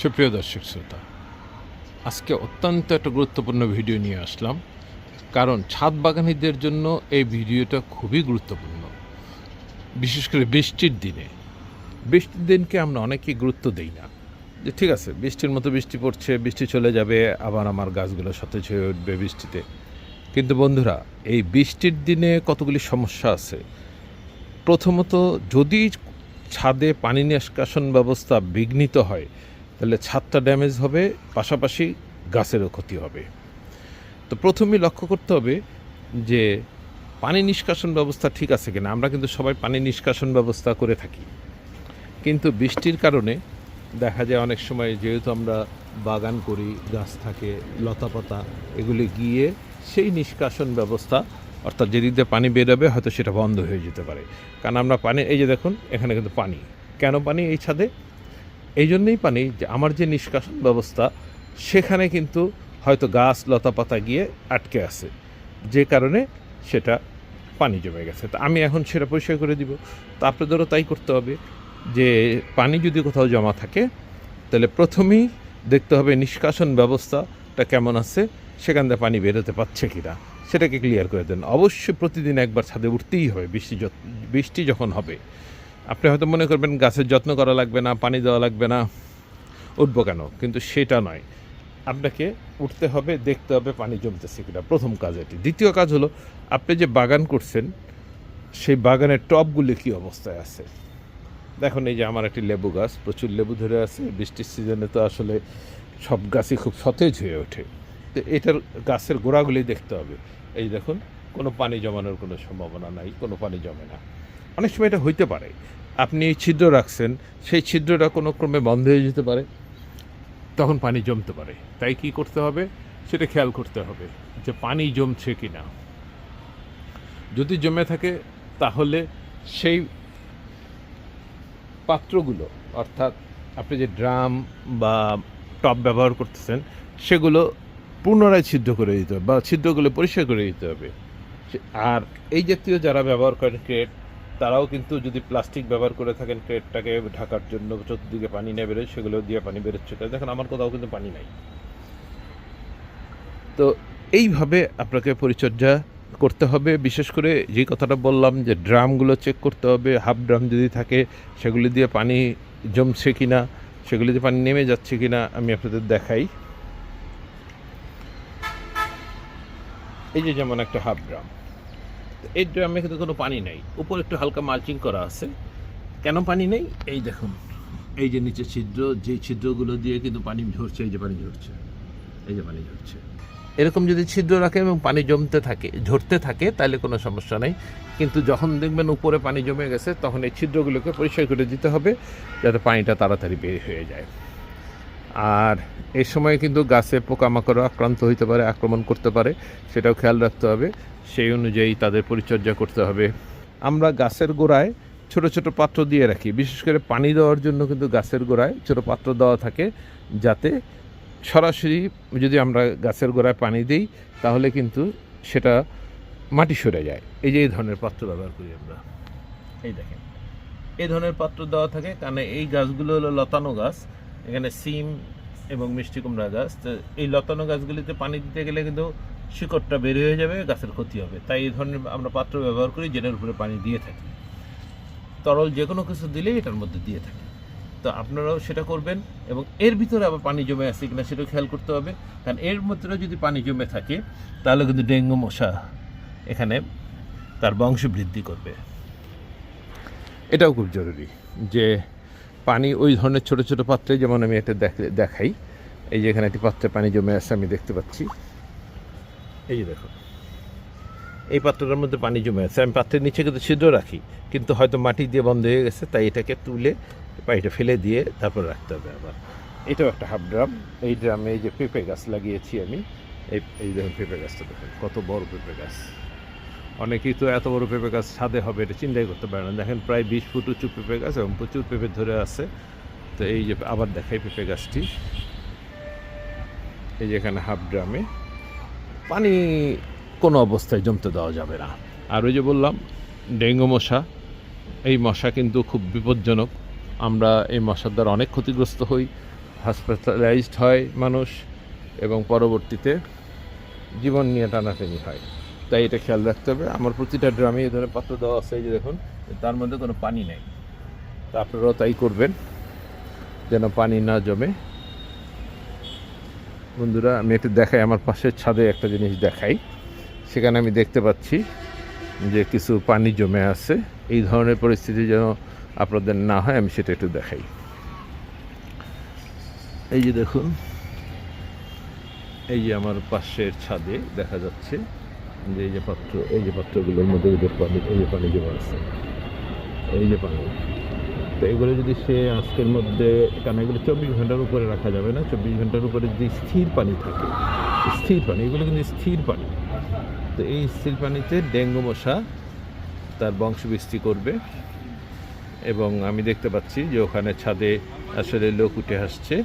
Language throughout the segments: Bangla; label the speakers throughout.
Speaker 1: সুপ্রিয় দর্শক শ্রোতা, আজকে অত্যন্ত একটা গুরুত্বপূর্ণ ভিডিও নিয়ে আসলাম। কারণ ছাদ বাগানীদের জন্য এই ভিডিওটা খুবই গুরুত্বপূর্ণ। বিশেষ করে বৃষ্টির দিনে। বৃষ্টির দিনকে আমরা অনেকেই গুরুত্ব দেই না। যে ঠিক আছে, বৃষ্টির মতো বৃষ্টি পড়ছে, বৃষ্টি চলে যাবে, আবার আমার গাছগুলো সতেজ হয়ে উঠবে বৃষ্টিতে। কিন্তু বন্ধুরা, এই বৃষ্টির দিনে কতগুলি সমস্যা আছে? প্রথমত, যদি ছাদে পানি নিষ্কাশন ব্যবস্থা বিঘ্নিত হয় তাহলে ছাদটা ড্যামেজ হবে, পাশাপাশি গাছেরও ক্ষতি হবে। তো প্রথমেই লক্ষ্য করতে হবে যে পানি নিষ্কাশন ব্যবস্থা ঠিক আছে কিনা। আমরা কিন্তু সবাই পানি নিষ্কাশন ব্যবস্থা করে থাকি। কিন্তু বৃষ্টির কারণে দেখা যায় অনেক সময় যেহেতু আমরা বাগান করি, গাছ থাকে, লতাপাতা, এগুলি গিয়ে সেই নিষ্কাশন ব্যবস্থা, অর্থাৎ যেদিক দিয়ে পানি বেরোবে, হয়তো সেটা বন্ধ হয়ে যেতে পারে। কারণ আমরা পানি, এই যে দেখুন, এখানে কিন্তু পানি। কেন পানি এই ছাদে? এই জন্যই পানি যে আমার যে নিষ্কাশন ব্যবস্থা, সেখানে কিন্তু হয়তো গাছ লতাপাতা গিয়ে আটকে আছে। যে কারণে সেটা পানি জমে গেছে। তা আমি এখন সেটা পরিষ্কার করে দিব। তা আপনাদেরও তাই করতে হবে যে পানি যদি কোথাও জমা থাকে, তাহলে প্রথমেই দেখতে হবে নিষ্কাশন ব্যবস্থাটা কেমন আছে, সেখান থেকে পানি বেরোতে পারছে কি না সেটাকে ক্লিয়ার করে দেন। অবশ্যই প্রতিদিন একবার ছাদে উঠতেই হবে। বৃষ্টি বৃষ্টি যখন হবে আপনি হয়তো মনে করবেন গাছের যত্ন করা লাগবে না, পানি দেওয়া লাগবে না। উঠবো কেন? কিন্তু সেটা নয়। আপনাকে উঠতে হবে, দেখতে হবে পানি জমতেছে কিনা। প্রথম কাজ এটি। দ্বিতীয় কাজ হলো, আপনি যে বাগান করছেন, সেই বাগানের টবগুলি কী অবস্থায় আছে? দেখুন, এই যে আমার একটি লেবু গাছ, প্রচুর লেবু ধরে আছে। বৃষ্টির সিজনে তো আসলে সব গাছই খুব সতেজ হয়ে ওঠে। তো এটার গাছের গোড়াগুলি দেখতে হবে। এই দেখুন, কোনো পানি জমানোর কোনো সম্ভাবনা নাই, কোনো পানি জমে না। অনেক সময় এটা হইতে পারে। আপনি ছিদ্র রাখছেন, সেই ছিদ্রটা কোনো ক্রমে বন্ধ হয়ে যেতে পারে, তখন পানি জমতে পারে। তাই কি করতে হবে? সেটা খেয়াল করতে হবে যে পানি জমছে কি না যদি জমে থাকে, তাহলে সেই পাত্রগুলো, অর্থাৎ আপনি যে ড্রাম বা টপ ব্যবহার করতেছেন, সেগুলো পুনরায় ছিদ্র করে দিতে হবে বা ছিদ্রগুলো পরিষ্কার করে দিতে হবে। আর এই জাতীয় যারা ব্যবহার করেন, ক্রেট তারাও কিন্তু যদি প্লাস্টিক ব্যবহার করে থাকেন ক্রেটটাকে ঢাকার জন্য, চতুর্দিকে পানি নিয়ে বেরোয়, সেগুলো দিয়ে পানি বেরোচ্ছে। তাই দেখেন, আমার কোথাও কিন্তু পানি নাই। তো এইভাবে আপনাকে পরিচর্যা করতে হবে। বিশেষ করে যে কথাটা বললাম যে ড্রামগুলো চেক করতে হবে। হাফ ড্রাম যদি থাকে, সেগুলি দিয়ে পানি জমছে কি না সেগুলি দিয়ে পানি নেমে যাচ্ছে কি না আমি আপনাদের দেখাই। এই যে যেমন একটা হাফ ড্রাম। এই ড্রামে কিন্তু কোনো পানি নেই। উপরে একটু হালকা মালচিং করা আছে। কেন পানি নেই? এই দেখুন। এই যে নিচে ছিদ্র, যে ছিদ্রগুলো দিয়ে কিন্তু পানি ঝরছে, এই যে পানি ঝরছে। এই যে পানি ঝরছে। এরকম যদি ছিদ্র রাখে এবং পানি জমতে থাকে, ঝরতে থাকে, তাহলে কোনো সমস্যা নেই। কিন্তু যখন দেখবেন উপরে পানি জমে গেছে, তখন এই ছিদ্রগুলোকে পরিষ্কার করে দিতে হবে, যাতে পানিটা তাড়াতাড়ি বের হয়ে যায়। আর এই সময় কিন্তু গাছে পোকামাকড় আক্রান্ত হইতে পারে, আক্রমণ করতে পারে, সেটাও খেয়াল রাখতে হবে। সেই অনুযায়ী তাদের পরিচর্যা করতে হবে। আমরা গাছের গোড়ায় ছোট ছোট পাত্র দিয়ে রাখি। বিশেষ করে পানি দেওয়ার জন্য কিন্তু গাছের গোড়ায় ছোট পাত্র দেওয়া থাকে, যাতে সরাসরি যদি আমরা গাছের গোড়ায় পানি দিই, তাহলে কিন্তু সেটা মাটি সরে যায়। এই যে এই ধরনের পাত্র ব্যবহার করি আমরা। এই দেখেন। এই ধরনের পাত্র দেওয়া থাকে, কারণ এই গাছগুলো হলো লতানো গাছ। এখানে সিম এবং মিষ্টি কুমড়া গাছ। তো এই লতানো গাছগুলিতে পানি দিতে গেলে কিন্তু শিকড়টা বের হয়ে যাবে, গাছের ক্ষতি হবে। তাই এই ধরনের আমরা পাত্র ব্যবহার করি যেটার উপরে পানি দিয়ে থাকি। তরল যে কোনো কিছু দিলেই এটার মধ্যে দিয়ে থাকি। তো আপনারাও সেটা করবেন এবং এর ভিতরে আবার পানি জমে আছে কিনা সেটাও খেয়াল করতে হবে। কারণ এর মধ্যে যদি পানি জমে থাকে, তাহলে কিন্তু ডেঙ্গু মশা এখানে তার বংশ বৃদ্ধি করবে। এটাও খুব জরুরি যে পানি, ওই ধরনের ছোট ছোট পাত্রে যেমন আমি এটা দেখ- দেখাই, এই যে এখানে একটি পাত্রে পানি জমে আছে, আমি দেখতে পাচ্ছি। এই যে দেখো। এই পাত্রটার মধ্যে পানি জমে আছে। আমি পাত্রের নিচে কিন্তু ছিদ্র রাখি, কিন্তু হয়তো মাটি দিয়ে বন্ধ হয়ে গেছে, তাই এটাকে তুলে পানিটা ফেলে দিয়ে তারপর রাখতে হবে আবার। এটাও একটা হাফ ড্রাম। এই ড্রামে এই যে পেঁপে গাছ লাগিয়েছি আমি। এই এই দেখুন পেঁপে গাছটা দেখুন, কত বড় পেঁপে গাছ। অনেকেই তো এত বড় পেঁপে গাছ ছাদে হবে, এটা চিন্তাই করতে পারে না। দেখেন প্রায় বিশ ফুট উঁচু পেঁপে গাছ এবং প্রচুর পেঁপে ধরে আছে। তো এই যে আবার দেখাই পেঁপে গাছটি। এই যে এখানে হাফ ড্রামে। পানি কোনো অবস্থায় জমতে দেওয়া যাবে না। আর ওই যে বললাম, ডেঙ্গু মশা, এই মশা কিন্তু খুব বিপজ্জনক। আমরা এই মশার দ্বারা অনেক ক্ষতিগ্রস্ত হই হসপিটালাইজড হয় মানুষ এবং পরবর্তীতে জীবন নিয়ে টানাটানি হয়। তাই এটা খেয়াল রাখতে হবে। আমার প্রতিটা ড্রামে এই ধরনের পাত্র দেওয়া আছে, এই যে দেখুন, তার মধ্যে কোনো পানি নেই। তা আপনারাও তাই করবেন, যেন পানি না জমে। বন্ধুরা, আমি একটু দেখাই, আমার পাশের ছাদে একটা জিনিস দেখাই। সেখানে আমি দেখতে পাচ্ছি যে কিছু পানি জমে আছে। এই ধরনের পরিস্থিতি যেন আপনাদের না হয়, আমি সেটা একটু দেখাই। এই যে দেখুন, এই যে আমার পাশের ছাদে দেখা যাচ্ছে যে এই যে পাত্র, এই যে পাত্রগুলোর মধ্যে যে পানি, এই যে পানি জমা আছে, এই যে পানি। তো এগুলো যদি সে আজকের মধ্যে কারণ এগুলো চব্বিশ ঘণ্টার উপরে রাখা যাবে না? চব্বিশ ঘণ্টার উপরে যদি স্থির পানি থাকে, স্থির পানি, এগুলো কিন্তু স্থির পানি। তো এই স্থির পানিতে ডেঙ্গু মশা তার বংশ বৃষ্টি করবে এবং আমি দেখতে পাচ্ছি যে ওখানে ছাদে আসলে লোক উঠে আসছে।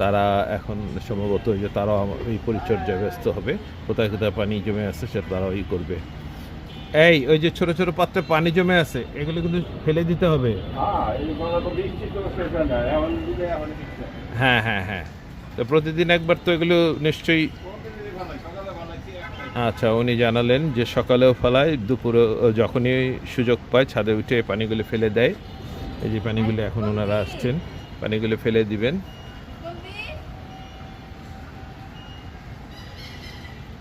Speaker 1: তারা এখন সম্ভবত যে আমার এই পরিচর্যায় ব্যস্ত হবে। কোথায় কোথায় পানি জমে আছে সেটা তারাও ই করবে। এই, ওই যে ছোট ছোট পাত্রে পানি জমে আছে, এগুলো কিন্তু ফেলে দিতে হবে। হ্যাঁ হ্যাঁ হ্যাঁ। তো প্রতিদিন একবার তো এগুলো নিশ্চয়ই আচ্ছা উনি জানালেন যে সকালেও ফেলায় দুপুরে যখনই সুযোগ পায় ছাদে উঠে পানিগুলো ফেলে দেয়। এই যে পানিগুলো এখন ওনারা আসছেন, পানিগুলো ফেলে দিবেন।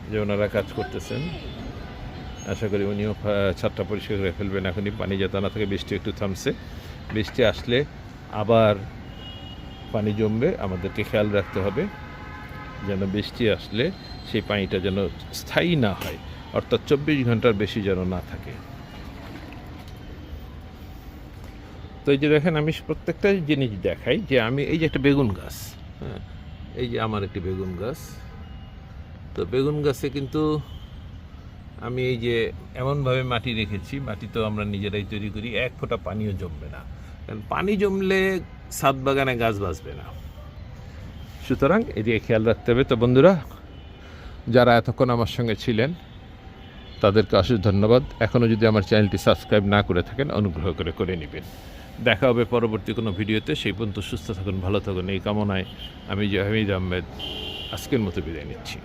Speaker 1: যে ওনারা কাজ করতেছেন। আশা করি উনিও ছাদটা পরিষ্কার করে ফেলবেন। এখনই পানি যাতে না থাকে, বৃষ্টি একটু থামছে। বৃষ্টি আসলে আবার পানি জমবে, আমাদেরকে খেয়াল রাখতে হবে। যেন বৃষ্টি আসলে সেই পানিটা যেন স্থায়ী না হয়, অর্থাৎ চব্বিশ ঘণ্টার বেশি যেন না থাকে। তো এই যে দেখেন, আমি প্রত্যেকটা জিনিস দেখাই যে আমি, এই যে একটা বেগুন গাছ হ্যাঁ এই যে আমার একটি বেগুন গাছ। তো বেগুন গাছে কিন্তু আমি এই যে এমনভাবে মাটি রেখেছি, মাটি তো আমরা নিজেরাই তৈরি করি, এক ফোঁটা পানিও জমবে না। কারণ পানি জমলে ছাদ বাগানে গাছ বাঁচবে না। সুতরাং এদিকে খেয়াল রাখতে হবে। তো বন্ধুরা, যারা এতক্ষণ আমার সঙ্গে ছিলেন, তাদেরকে অশেষ ধন্যবাদ। এখনও যদি আমার চ্যানেলটি সাবস্ক্রাইব না করে থাকেন, অনুগ্রহ করে করে নেবেন। দেখা হবে পরবর্তী কোনো ভিডিওতে। সেই পর্যন্ত সুস্থ থাকুন, ভালো থাকুন। এই কামনায় আমি জাহামিদ আহমেদ আজকের মতো বিদায় নিচ্ছি।